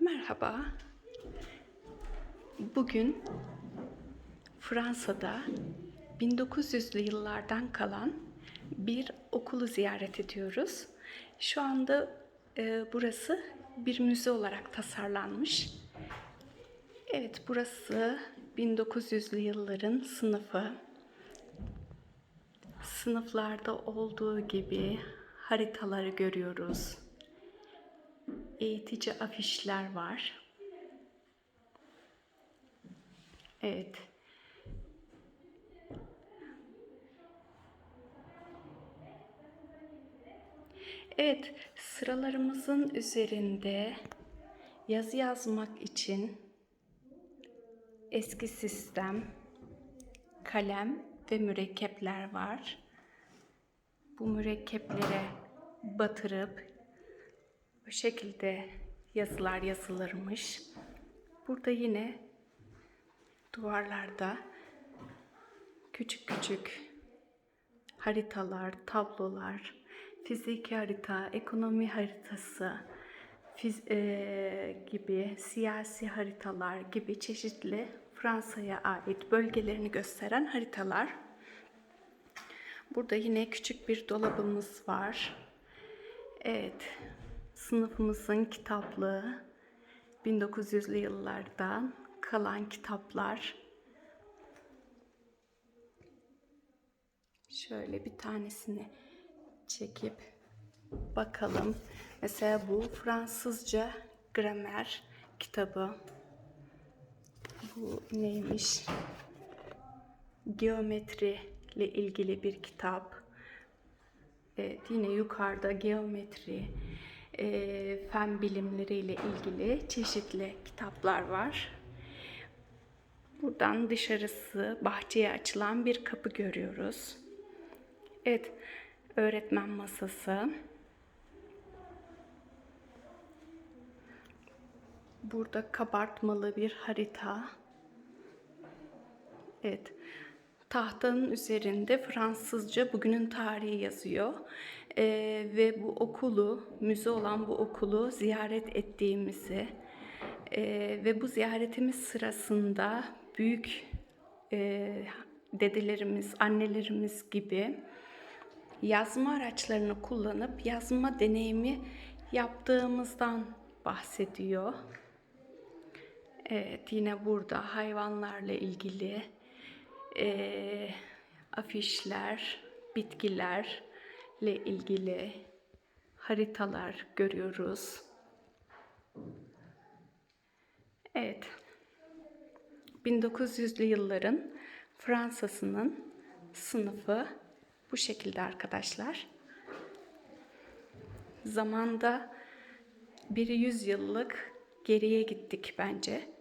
Merhaba. Bugün Fransa'da 1900'lü yıllardan kalan bir okulu ziyaret ediyoruz. Şu anda e, burası bir müze olarak tasarlanmış. Evet, burası 1900'lü yılların sınıfı. Sınıflarda olduğu gibi haritaları görüyoruz. Eğitici afişler var. Evet. Evet, sıralarımızın üzerinde yazı yazmak için eski sistem, kalem ve mürekkepler var. Bu mürekkeplere batırıp bu şekilde yazılar yazılırmış. Burada yine duvarlarda küçük küçük haritalar, tablolar, fiziki harita, ekonomi haritası fiz- eee, gibi siyasi haritalar gibi çeşitli Fransa'ya ait bölgelerini gösteren haritalar. Burada yine küçük bir dolabımız var. Evet, sınıfımızın kitaplığı 1900'lü yıllardan kalan kitaplar. Şöyle bir tanesini çekip bakalım. Mesela bu Fransızca gramer kitabı. Bu neymiş? Geometri ile ilgili bir kitap. Evet, yine yukarıda geometri, e, fen bilimleri ile ilgili çeşitli kitaplar var. Buradan dışarısı bahçeye açılan bir kapı görüyoruz. Evet, öğretmen masası. Burada kabartmalı bir harita. Evet. Tahtanın üzerinde Fransızca bugünün tarihi yazıyor. Ee, ve bu okulu, müze olan bu okulu ziyaret ettiğimizi e, ve bu ziyaretimiz sırasında büyük e, dedelerimiz, annelerimiz gibi yazma araçlarını kullanıp yazma deneyimi yaptığımızdan bahsediyor. Evet, yine burada hayvanlarla ilgili eee, afişler, bitkilerle ilgili haritalar görüyoruz. Evet. 1900'lü yılların Fransa'sının sınıfı bu şekilde arkadaşlar. Zamanda bir yüzyıllık geriye gittik bence.